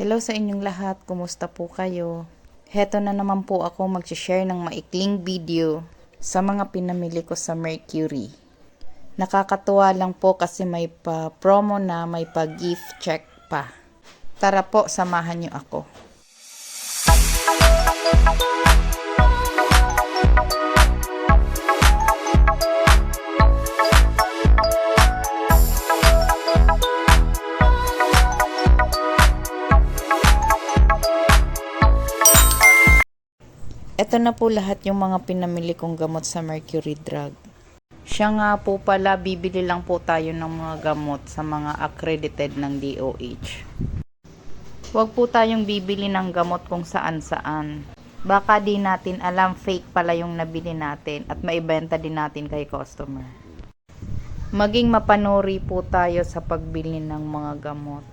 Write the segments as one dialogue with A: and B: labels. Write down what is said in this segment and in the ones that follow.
A: Hello sa inyong lahat, kumusta po kayo? Heto na naman po ako mag-share ng maikling video sa mga pinamili ko sa Mercury. Nakakatuwa lang po kasi may pa promo na may pa gift check pa. Tara po, samahan niyo ako. Ito na po lahat yung mga pinamili kong gamot sa Mercury Drug. Siya nga po pala, bibili lang po tayo ng mga gamot sa mga accredited ng DOH. Huwag po tayong bibili ng gamot kung saan saan. Baka di natin alam fake pala yung nabili natin at maibenta din natin kay customer. Maging mapanuri po tayo sa pagbili ng mga gamot.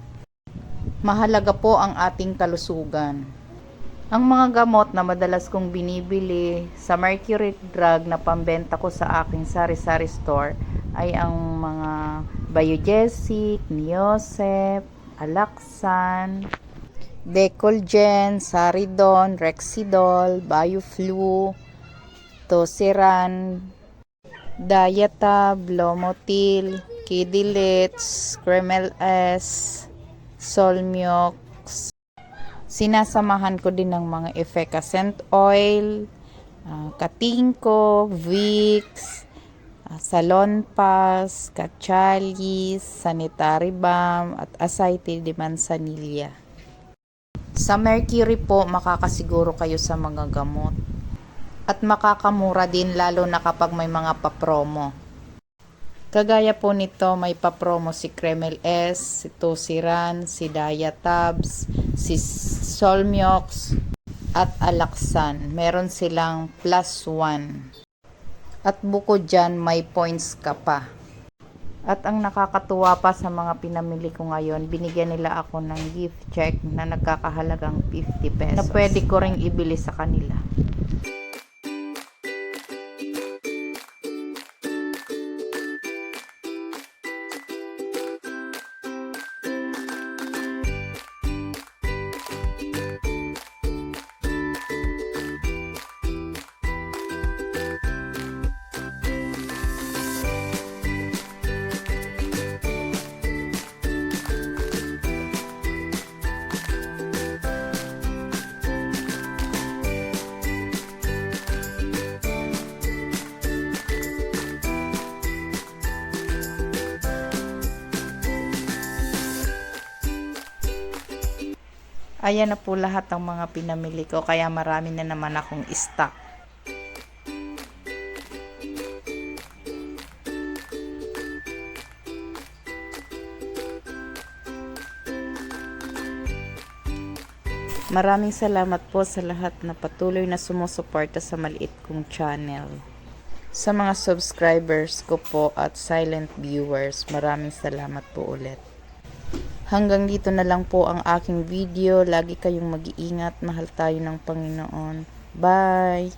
A: Mahalaga po ang ating kalusugan. Ang mga gamot na madalas kong binibili sa Mercury Drug na pambenta ko sa aking sari-sari store ay ang mga Biogesic, Niosep, Alaxan, Decolgen, Saridon, Rexidol, Bioflu, Tosiran, Diatab, Lomotil, Kidilits, Kremel S, Solmiox, sinasamahan ko din ng mga effervescent oil, uh, katingko, Vicks, uh, salon pass, kachalis, sanitary balm, at ascites de manzanilla. Sa Mercury po, makakasiguro kayo sa mga gamot. At makakamura din lalo na kapag may mga papromo. Kagaya po nito, may papromo si Kremel S, si Tosiran, si Diatabs, si Solmiox, at Alaxan. Meron silang plus 1. At bukod dyan, may points ka pa. At ang nakakatuwa pa sa mga pinamili ko ngayon, binigyan nila ako ng gift check na nagkakahalagang 50 pesos. Na pwede ko ring ibili sa kanila. Ayan na po lahat ng mga pinamili ko kaya marami na naman akong stock. Maraming salamat po sa lahat na patuloy na sumusuporta sa maliit kong channel. Sa mga subscribers ko po at silent viewers, maraming salamat po ulit. Hanggang dito na lang po ang aking video. Lagi kayong mag-iingat. Mahal tayo ng Panginoon. Bye!